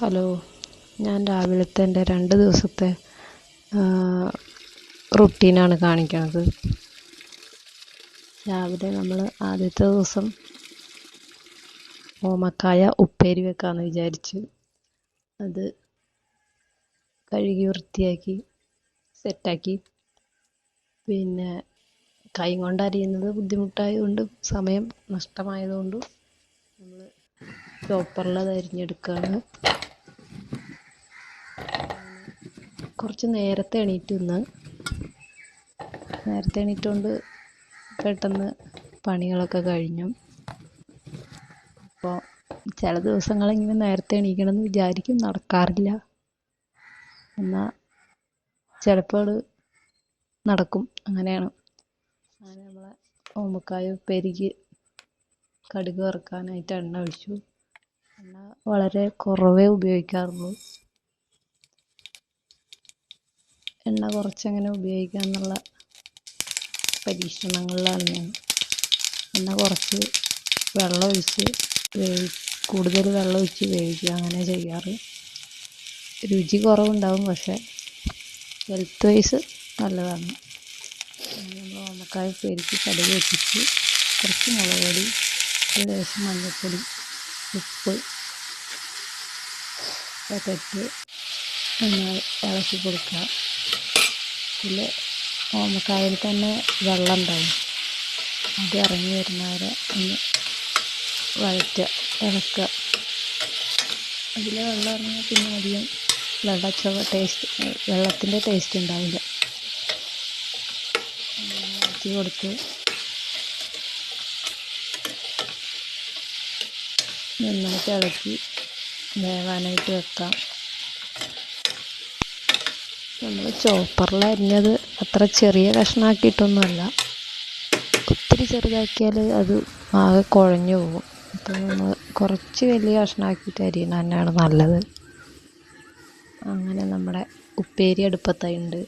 Hello ഞാൻ രാവിലത്തെ എന്റെ രണ്ട് ദിവസത്തെ റുട്ടീനാണ് കാണിക്കുന്നത് രാവിലെ നമ്മൾ ആദ്യത്തെ ദിവസം ഓമക്കായ ഉപ്പേരി വെക്കാമെന്ന് വിചാരിച്ചു അത് കഴുകി വൃത്തിയാക്കി സെറ്റാക്കി. പിന്നെ കൈ കൊണ്ട് ബുദ്ധിമുട്ടായതുകൊണ്ട് സമയം നഷ്ടമായതുകൊണ്ടും നമ്മൾ ചോപ്പറിൽ അത് അരിഞ്ഞെടുക്കുകയാണ് കുറച്ച് നേരത്തെ എണീറ്റ് നിന്ന്. നേരത്തെ എണീറ്റുകൊണ്ട് പെട്ടെന്ന് പണികളൊക്കെ കഴിഞ്ഞു. അപ്പോൾ ചില ദിവസങ്ങളിങ്ങനെ നേരത്തെ എണീക്കണം എന്ന് വിചാരിക്കും നടക്കാറില്ല. എന്നാൽ ചിലപ്പോൾ നടക്കും. അങ്ങനെയാണ്. അങ്ങനെ നമ്മളെ ഓമക്കായ പെരുകി കടുക് വറുക്കാനായിട്ട് എണ്ണ ഒഴിച്ചു. എണ്ണ വളരെ കുറവേ ഉപയോഗിക്കാറുള്ളൂ. എണ്ണ കുറച്ചങ്ങനെ ഉപയോഗിക്കുക എന്നുള്ള പരീക്ഷണങ്ങളിലാണ് ഞാൻ എണ്ണ കുറച്ച് വെള്ളം ഒഴിച്ച് വേവി കൂടുതൽ വെള്ളം ഒഴിച്ച് വേവിക്കുക അങ്ങനെ ചെയ്യാറ്. രുചി കുറവുണ്ടാവും പക്ഷേ ഹെൽത്ത് വൈസ് നല്ലതാണ്. നമ്മൾ ഓമക്കായ ഉപ്പേരിക്ക് കടുക് വെച്ചിട്ട് കുറച്ച് മുളക് പൊടി ഒരു ലേശം മഞ്ഞൾപ്പൊടി ഉപ്പ് നന്നായി ഇളക്കി കൊടുക്കുക. ഇതിൽ ഓമക്കായിൽ തന്നെ വെള്ളം ഉണ്ടാവും അത് ഇറങ്ങി വരുന്നവരെ ഒന്ന് വഴറ്റുക ഇളക്കുക. അതിൽ വെള്ളം ഇറങ്ങിയാൽ പിന്നെ അധികം വെള്ളച്ചവ ടേസ്റ്റ് വെള്ളത്തിന്റെ ടേസ്റ്റ് ഉണ്ടാവില്ല. ഇളക്കി കൊടുത്ത് നന്നായിട്ട് ഇളക്കി വേവാനായിട്ട് വെക്കാം. നമ്മൾ ചോപ്പറിൽ അരിഞ്ഞത് അത്ര ചെറിയ കഷ്ണമാക്കിയിട്ടൊന്നുമല്ല ഒത്തിരി ചെറുതാക്കിയാൽ അത് ആകെ കുഴഞ്ഞു പോകും. അപ്പോൾ നമ്മൾ കുറച്ച് വലിയ കഷ്ണമാക്കിയിട്ട് അരിയണം തന്നെയാണ് നല്ലത്. അങ്ങനെ നമ്മുടെ ഉപ്പേരി അടുപ്പത്തായിട്ടുണ്ട്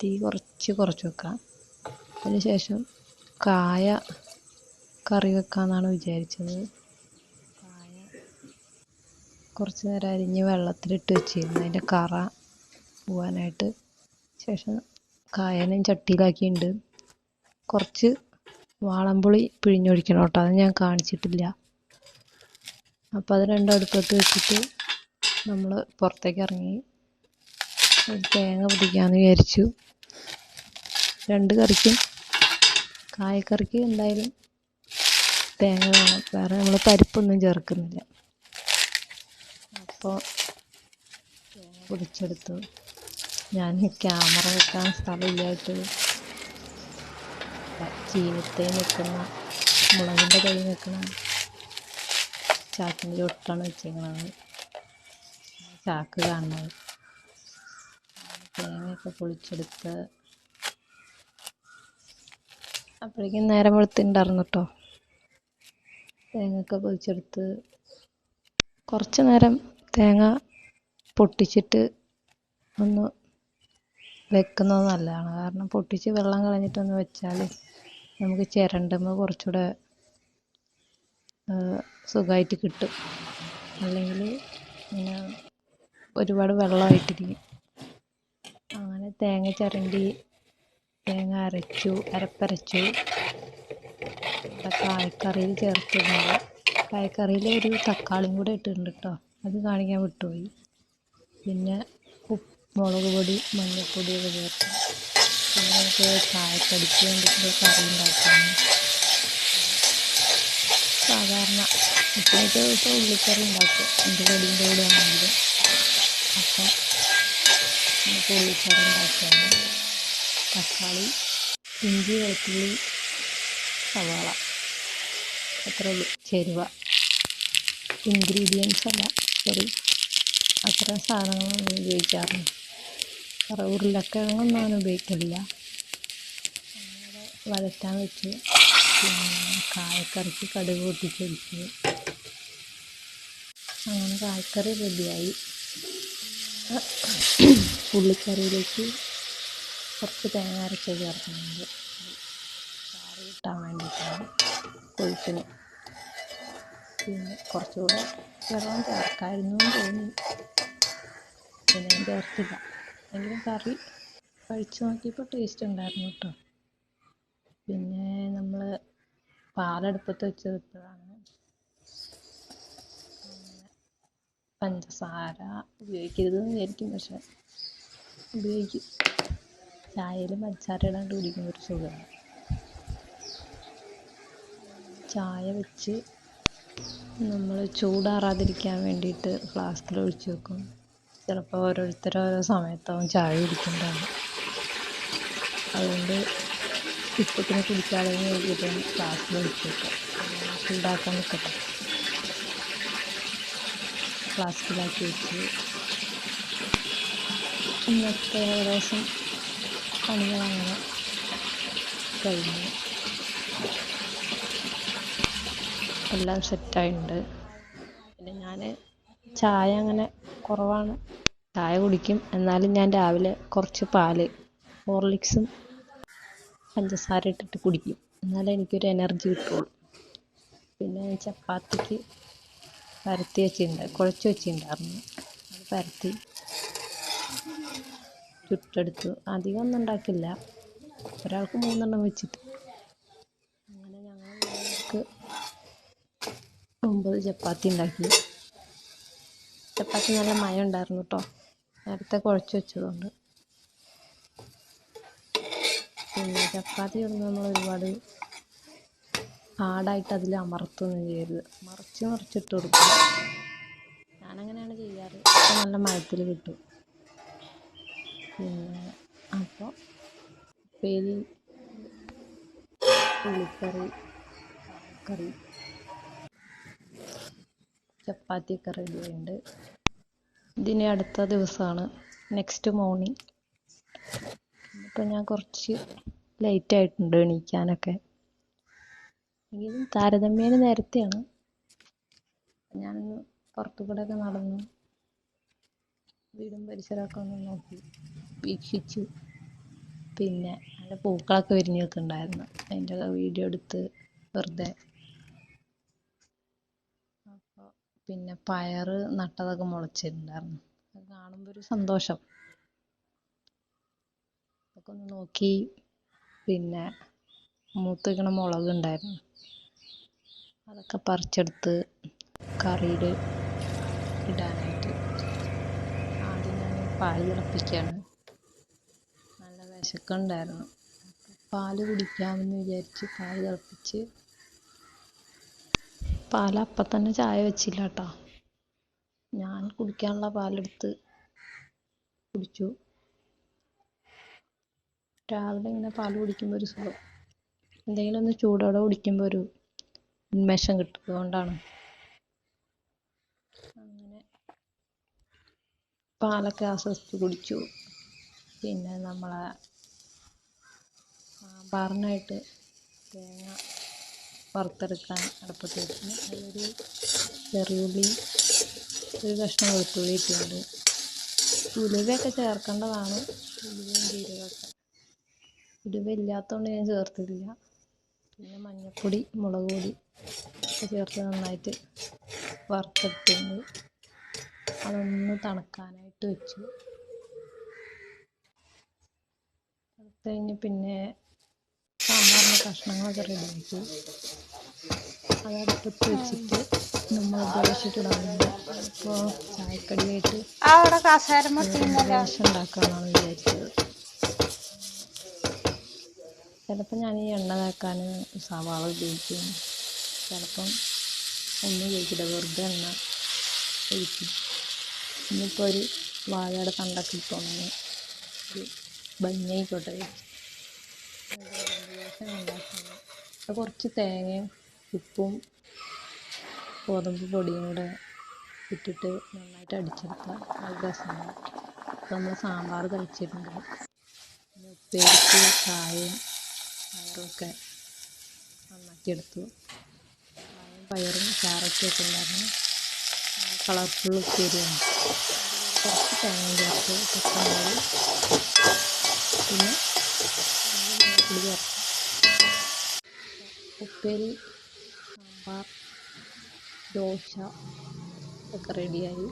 തീ കുറച്ച് കുറച്ച് വെക്കാം അതിനുശേഷം കായ കറി വെക്കാമെന്നാണ് വിചാരിച്ചത്. കായ കുറച്ച് നേരം അരിഞ്ഞ് വെള്ളത്തിലിട്ട് വെച്ചിരുന്നു. അതിന്റെ കറ പോവാനായിട്ട് ശേഷം കായനും ചട്ടിയിലാക്കിയിട്ടുണ്ട്. കുറച്ച് വാളംപുളി പിഴിഞ്ഞൊഴിക്കണം കേട്ടോ. അത് ഞാൻ കാണിച്ചിട്ടില്ല. അപ്പോൾ അത് രണ്ടും അടുപ്പത്ത് വെച്ചിട്ട് നമ്മൾ പുറത്തേക്ക് ഇറങ്ങി. തേങ്ങ പിടിക്കാമെന്ന് വിചാരിച്ചു. രണ്ട് കറിക്കും. കായക്കറിക്ക് എന്തായാലും തേങ്ങ വേണം. വേറെ നമ്മൾ പരിപ്പൊന്നും ചേർക്കുന്നില്ല. അപ്പോൾ പൊടിച്ചെടുത്തു. ഞാൻ ക്യാമറ വെക്കാൻ സ്ഥലമില്ലായിട്ട് ചീനത്തേ നിൽക്കുന്ന മുളകിന്റെ കൈ നിൽക്കുന്ന ചാക്കിന്റെ ചുട്ടാണ് വെച്ചേക്കണത്. ചാക്ക് കാണുന്നത്. തേങ്ങയൊക്കെ പൊളിച്ചെടുത്ത് അപ്പോഴേക്കും നേരം വെളുത്തുണ്ടായിരുന്നു കേട്ടോ തേങ്ങയൊക്കെ പൊളിച്ചെടുത്ത് കുറച്ച് നേരം തേങ്ങ പൊട്ടിച്ചിട്ട് ഒന്ന് വെക്കുന്നത് നല്ലതാണ്. കാരണം പൊട്ടിച്ച് വെള്ളം കളഞ്ഞിട്ടൊന്ന് വെച്ചാൽ നമുക്ക് ചിരണ്ടുമ്പോൾ കുറച്ചുകൂടെ സുഖമായിട്ട് കിട്ടും. അല്ലെങ്കിൽ പിന്നെ ഒരുപാട് വെള്ളമായിട്ടിരിക്കും. അങ്ങനെ തേങ്ങ ചിരണ്ടി തേങ്ങ അരച്ചു അരപ്പരച്ചു. കായക്കറിയിൽ ചേർത്തിട്ടുണ്ട്. കായക്കറിയിൽ ഒരു തക്കാളിയും കൂടെ ഇട്ടിട്ടുണ്ട് കേട്ടോ അത് കാണിക്കാൻ വിട്ടുപോയി. പിന്നെ മുളക് പൊടി മഞ്ഞൾപ്പൊടിയൊക്കെ ചേർത്ത് പിന്നെ നമുക്ക് ചായക്കടിക്ക് വേണ്ടിയിട്ട് കറി ഉണ്ടാക്കാം സാധാരണ ഇപ്പോഴത്തെ ദിവസം ഉള്ളിക്കറി ഉണ്ടാക്കും. എന്റെ കടിന്റെ കൂടെ ആണെങ്കിലും. അപ്പം നമുക്ക് ഉള്ളിക്കറി ഉണ്ടാക്കുകയാണ് തക്കാളി ഇഞ്ചി വെളുത്തുള്ളി സവാള. അത്രേ ചേരുവ. ഇൻഗ്രീഡിയൻസ് അല്ല സോറി അത്ര സാധനങ്ങളൊന്നും ഉപയോഗിക്കാറുണ്ട് ഉരുളക്കിഴങ്ങൊന്നും അങ്ങനെ ഉപയോഗിക്കില്ല വരട്ടാൻ വെച്ച് കായക്കറിക്ക് കടുക് പൊട്ടിച്ചൊഴിച്ച് അങ്ങനെ കായക്കറി റെഡിയായി. ഉള്ളിക്കറിയിലേക്ക് കുറച്ച് തേങ്ങ അരച്ച് ചേർക്കുന്നുണ്ട്. ചാറ് കിട്ടാൻ വേണ്ടിയിട്ടാണ് കൊഴുപ്പിന്. പിന്നെ കുറച്ചുകൂടെ വെള്ളം ചേർക്കായിരുന്നു തോന്നി പിന്നെ ചേർത്തില്ല. എങ്കിലും കറി കഴിച്ചു നോക്കിയപ്പോൾ ടേസ്റ്റ് ഉണ്ടായിരുന്നു കേട്ടോ പിന്നെ നമ്മൾ പാലടുപ്പത്ത് വെച്ചത് ഇപ്പോഴാണ്. പഞ്ചസാര ഉപയോഗിക്കരുതെന്ന് വിചാരിക്കും പക്ഷെ ഉപയോഗിക്കും. ചായയിലും പഞ്ചസാര ഇടാണ്ട് കുടിക്കുന്ന ഒരു സുഖമാണ്. ചായ വെച്ച് നമ്മൾ ചൂടാറാതിരിക്കാൻ വേണ്ടിയിട്ട് ഫ്ലാസ്കിൽ ഒഴിച്ച് വെക്കും. ചിലപ്പോൾ ഓരോരുത്തർ ഓരോ സമയത്താവും ചായ കുടിക്കുന്നുണ്ടാവും അതുകൊണ്ട് ഇപ്പത്തിന് കുടിക്കാതെ നോക്കിയിട്ട് ഫ്ലാസ്കിൽ ഒഴിച്ച് വെക്കാം ചൂടാക്കാൻ നിൽക്കട്ടെ ഫ്ലാസ്കിലാക്കി വെച്ച്. ഇന്നത്തെ ഏകദേശം പണികളങ്ങനെ കഴിഞ്ഞു. എല്ലാം സെറ്റായിട്ടുണ്ട് പിന്നെ ഞാൻ ചായ അങ്ങനെ കുറവാണ്. ചായ കുടിക്കും. എന്നാലും ഞാൻ രാവിലെ കുറച്ച് പാൽ ഹോർലിക്സും പഞ്ചസാര ഇട്ടിട്ട് കുടിക്കും. എന്നാലേ എനിക്കൊരു എനർജി കിട്ടുള്ളൂ. പിന്നെ ചപ്പാത്തിക്ക് പരത്തി വെച്ചിട്ടുണ്ട് കുഴച്ച് വെച്ചിട്ടുണ്ടായിരുന്നു. അത് പരത്തി ചുട്ടെടുത്തു. അധികം ഒന്നും ഉണ്ടാക്കില്ല. ഒരാൾക്ക് മൂന്നെണ്ണം വെച്ചിട്ട്. അങ്ങനെ ഞങ്ങൾ ഒമ്പത് ചപ്പാത്തി ഉണ്ടാക്കി. ചപ്പാത്തി നല്ല മയം ഉണ്ടായിരുന്നു കേട്ടോ നേരത്തെ കുഴച്ച് വെച്ചതുകൊണ്ട്. പിന്നെ ചപ്പാത്തി ഇടുന്ന നമ്മൾ ഒരുപാട് പാടായിട്ട് അതിൽ അമർത്തൊന്നും ചെയ്യരുത്. മറിച്ച് മറിച്ചിട്ട് കൊടുക്കും. ഞാനങ്ങനെയാണ് ചെയ്യാറ്. അപ്പം നല്ല മയത്തിൽ കിട്ടും. പിന്നെ അപ്പോൾ ഉപ്പേരി ഉള്ളിക്കറി കറി. ചപ്പാത്തിയൊക്കെ റെഡി ആയിട്ടുണ്ട്. ഇതിനി അടുത്ത ദിവസമാണ്. നെക്സ്റ്റ് മോർണിംഗ് ഇപ്പം ഞാൻ കുറച്ച് ലേറ്റ് ആയിട്ടുണ്ട് എണീക്കാനൊക്കെ. എങ്കിലും താരതമ്യേന നേരത്തെയാണ്. ഞാനൊന്ന് പുറത്തു ഒക്കെ നടന്നു. വീടും പരിസരമൊക്കെ ഒന്ന് നോക്കി. വീക്ഷിച്ചു. പിന്നെ നല്ല പൂക്കളൊക്കെ വിരിഞ്ഞ് നിൽക്കുന്നുണ്ടായിരുന്നു അതിന്റെ വീഡിയോ എടുത്ത് വെറുതെ അപ്പോൾ പിന്നെ പയറ് നട്ടതൊക്കെ മുളച്ചിട്ടുണ്ടായിരുന്നു. അത് കാണുമ്പോൾ ഒരു സന്തോഷം. അതൊക്കെ ഒന്ന് നോക്കി. പിന്നെ മൂത്ത് നിൽക്കണ മുളക് ഉണ്ടായിരുന്നു. അതൊക്കെ പറിച്ചെടുത്ത് കറിയിൽ ഇടാനായിട്ട് ആദ്യം ഞാൻ പാൽ തിളപ്പിക്കുകയാണ് നല്ല വിശക്കുണ്ടായിരുന്നു. പാൽ കുടിക്കാമെന്ന് വിചാരിച്ച് പാൽ തിളപ്പിച്ച് പാൽ അപ്പം തന്നെ ചായ വെച്ചില്ല കേട്ടോ ഞാൻ കുടിക്കാനുള്ള പാലെടുത്ത് കുടിച്ചു. രാവിലെ ഇങ്ങനെ പാൽ കുടിക്കുമ്പോൾ ഒരു സുഖം. എന്തെങ്കിലും ഒന്ന് ചൂടോടെ കുടിക്കുമ്പോൾ ഒരു ഉന്മേഷം കിട്ടും അതുകൊണ്ടാണ് അങ്ങനെ പാലൊക്കെ ആസ്വദിച്ച് കുടിച്ചു. പിന്നെ നമ്മളെ സാമ്പാറിനായിട്ട് തേങ്ങ വറുത്തെടുക്കാൻ അടുപ്പത്ത് വെച്ച് അതിലൊരു ചെറിയുള്ളി ഒരു കഷ്ണം വെളുത്തുള്ളി ഇട്ടുണ്ട് ഉലുവയൊക്കെ ചേർക്കേണ്ടതാണ്. ഉലുവയും ജീരകമൊക്കെ. ഉലുവ ഇല്ലാത്തതുകൊണ്ട് ഞാൻ ചേർത്തില്ല പിന്നെ മഞ്ഞൾപ്പൊടി മുളക് പൊടി ഒക്കെ ചേർത്ത് നന്നായിട്ട് വറുത്തെടുത്തിട്ടുണ്ട്. അതൊന്ന് തണുക്കാനായിട്ട് വെച്ചു. തണുത്ത് കഴിഞ്ഞ് പിന്നെ സാമ്പാറിന്റെ കഷ്ണങ്ങളൊക്കെ റെഡിയാക്കി അത് അടുപ്പത്ത് വെച്ചിട്ട് നമ്മൾ ചുടാറുണ്ട് അപ്പോൾ ചായക്കടിയായിട്ട് ദോശ ഉണ്ടാക്കാമെന്നാണ് വിചാരിച്ചത്. ചിലപ്പോൾ ഞാൻ ഈ എണ്ണ തേക്കാൻ സവാള ഉപയോഗിക്കും. ചിലപ്പം ഒന്നും ഉപയോഗിക്കില്ല. വെറുതെ എണ്ണ ഒഴിക്കും. ഇന്നിപ്പോൾ ഒരു വാഴയുടെ തണ്ടൊക്കെ ഇട്ടൊന്ന് ഒരു ഭംഗിയായിക്കോട്ടെ. ഉണ്ടാക്കുന്നത് കുറച്ച് തേങ്ങയും ഉപ്പും ഗോതമ്പ് പൊടിയും കൂടെ ഇട്ടിട്ട് നന്നായിട്ട് അടിച്ചെടുത്താൽ നല്ല രസമാണ്. നമ്മൾ സാമ്പാർ തളിച്ചിട്ടുണ്ട് പിന്നെ ചായയും പയറുമൊക്കെ നന്നാക്കിയെടുത്തു. ചായയും പയറും ക്യാരറ്റും ഒക്കെ ഉണ്ടായിരുന്നു. കളർഫുൾ ഉപ്പേരിയാണ്. കുറച്ച് തേങ്ങ ചേർത്ത് പച്ചമുളക് പിന്നെ ഉപ്പേരി സാമ്പാർ ദോശ ഒക്കെ റെഡിയായി